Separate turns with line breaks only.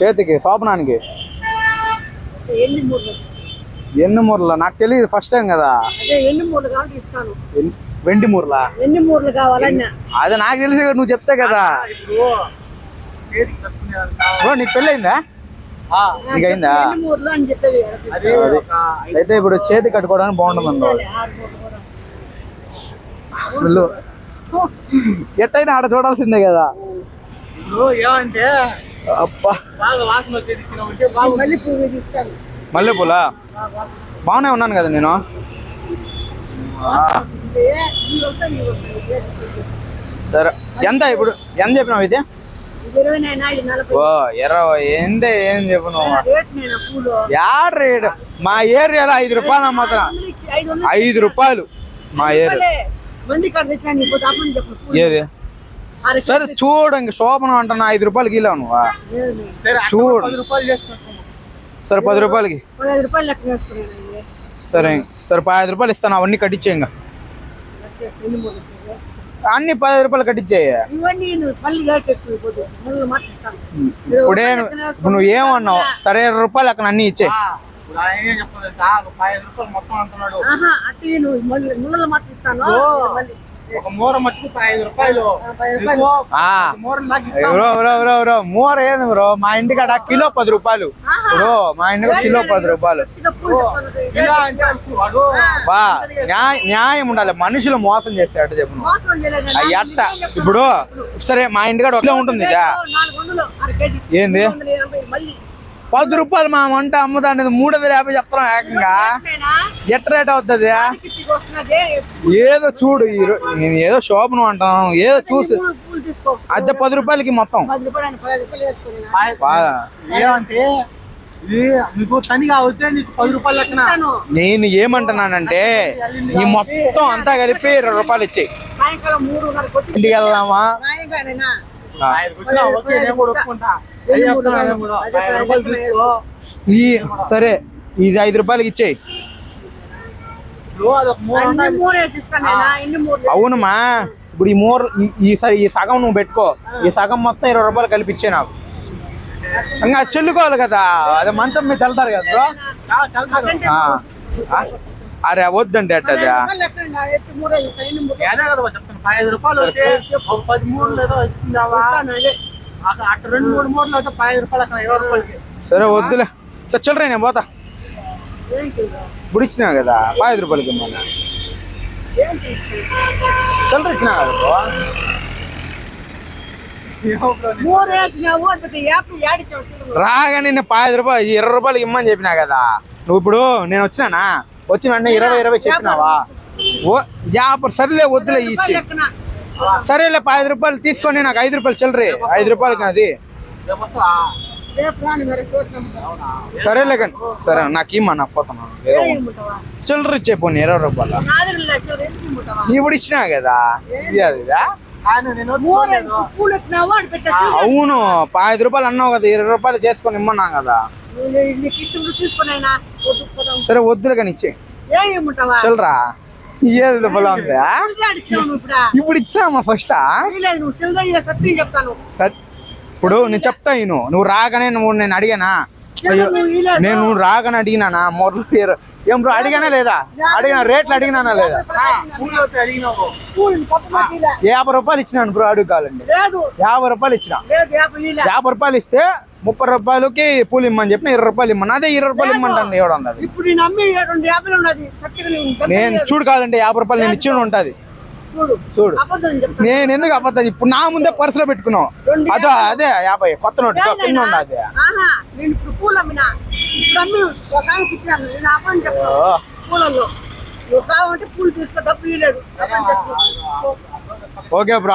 చేతికి శోభనానికి
ఎన్ని
మూరలా? నాకు తెలియదు ఫస్ట్ టైం కదా. వెండి మూరలా?
ఎన్ని మూరలు కావాలన్నా.
అది నాకు తెలిసి కదా నువ్వు చెప్తే కదా. బ్రో నీకు పెళ్ళయిందా? నీకు అయిందా?
ఎన్ని మూరలు అని చెప్పేది
అది అయితే ఇప్పుడు చేతి కట్టుకోవడానికి బాగుంటుంది. అసలు ఎట్టయినా ఆడ చూడాల్సిందే కదా.
ఏమంటే?
అబ్బా.
బాగా వాసన వచ్చేది ఇచ్చినామంటే బాగా
మళ్ళీ పువ్వు తీస్తాను.
మల్లెపూలా? బాగానే ఉన్నాను కదా నేను. సరే. ఎంత ఇప్పుడు? ఎంత చెప్పినావు
నలభై.
ఓ ఇరవై. ఏందే ఏం చెప్పు నువ్వు
రేట్ నేను పూలు.
యాడ్ రేట్? మా ఏరియాలో ఐదు రూపాయలు
ఇచ్చి ఐదు
రూపాయలు మా ఏరియా. ఏది? సరే చూడు ఇంక శోభనం అంటున్నా ఐదు రూపాయలకి నువ్వా?
అక్కడ
చూడు.
పది
సరే పది రూపాయలకి. సరే సరే పదహైదు రూపాయలు ఇస్తాను అవన్నీ కట్టించే ఇంకా? అన్ని పదహైదు రూపాయలు కట్టించేయ. ఇప్పుడు నువ్వు ఏమన్నావు? సరే ఇరవై రూపాయలు అక్కడ అన్ని ఇచ్చే
మూర
ఏంది బ్రో? మా ఇంటికాడ కిలో పది రూపాయలు. బ్రో మా ఇంటికి కిలో పది రూపాయలు. బా న్యాయ- న్యాయం ఉండాలి. మనుషులు మోసం చేస్తాడు చెప్పు. అట్ట ఇప్పుడు సరే మా ఇంటికాడ ఒక కిలో ఉంటుంది ఏంది? పది రూపాయలు మా వంట అమ్ముతాండి మూడు వందల యాభై చెప్తాం ఏకంగా. ఎట్ట రేట్ అవుతుంది? ఏదో చూడు నేను ఏదో శోభనం అంటాను ఏదో చూసి. అద్దె పది రూపాయలకి మొత్తం.
ఏమంటే
నేను ఏమంటున్నానంటే ఈ మొత్తం అంతా కలిపి ఇరవై రూపాయలు ఇచ్చేయి. ఇంటికి వెళ్దామా? ఈ సరే ఇది ఐదు రూపాయలకి ఇచ్చేయి.
మూడు
అవునమ్మా ఇప్పుడు ఈ మూర ఈ- సరే ఈ సగం నువ్వు పెట్టుకో. ఈ సగం మొత్తం ఇరవై రూపాయలు కలిపి ఇచ్చే నాకు. ఇంకా చెల్లుకోవాలి కదా. అదే మంచం మీద వెళ్తారు కదా అరే వద్దండి అట్టదా సరే. వద్దులే. సరే చిల్లరే నేను పోతా. ఇప్పుడు ఇచ్చినా కదా ఐదు రూపాయలకి మన చిల్లర ఇచ్చినా కదా బ్రో?
మూడు వేసినావు అంటే యాప్ యాడిచ్చావు
రాగానే నేను పది రూపాయలు ఇరవై రూపాయలకి ఇమ్మని చెప్పినా కదా. నువ్వు ఇప్పుడు నేను వచ్చినానా? వచ్చిన వెంటనే ఇరవై ఇరవై చెప్పినావా? ఓ యాభై సరేలే వద్దులే ఇచ్చి సరేలే పది రూపాయలు తీసుకొని నాకు ఐదు రూపాయలు చిల్లరి. ఐదు రూపాయలకి అది
రేపు వస్తావా?
రేపు రాని మరి చూసినాము
సరేలే కానీ సరే నాకు ఇమ్మా నాకు పోతున్నాను చిల్లర ఇచ్చే పోనీ ఇరవై రూపాయలు. ఇప్పుడు ఇచ్చినా కదా? ఇది అవును పది రూపాయలు అన్నావు కదా ఇరవై రూపాయలు చేసుకొని ఇమ్మన్నాం కదా. సరే వద్దులే కానీ ఇచ్చే. చిల్లరా ఏది ఉందా
ఇప్పుడు
ఇచ్చామా ఫస్ట్ ఇప్పుడు? నేను చెప్తా ఇను నువ్వు రాగానే నువ్వు నేను అడిగానా? అయ్యో. నేను నువ్వు రాగానే అడిగినానా? మొదలు పేరు. ఏం బ్రో అడిగానా లేదా? అడిగినా? రేట్లు అడిగినానా లేదా. యాభై రూపాయలు ఇచ్చినాను బ్రో అడుగు కావాలండి.
లేదు.
యాభై రూపాయలు ఇచ్చిన.
యాభై
రూపాయలు ఇస్తే ముప్పై రూపాయలకి పూలు ఇమ్మని చెప్పిన ఇరవై రూపాయలు ఇమ్మని. అదే ఇరవై రూపాయలు ఇమ్మంటాను ఎవడు
ఇప్పుడు నేను అమ్మి రెండు ఉన్నది.
చూడు కావాలంటే యాభై రూపాయలు నేను ఇచ్చి ఉంటది.
చూడు.
నేను ఎందుకు అబద్ధం ఇప్పుడు నా ముందే పర్సులో పెట్టుకున్నావు. అదో అదే యాభై. కొత్త నోటు కింద ఉన్నది
చెప్పు.
Okay bro.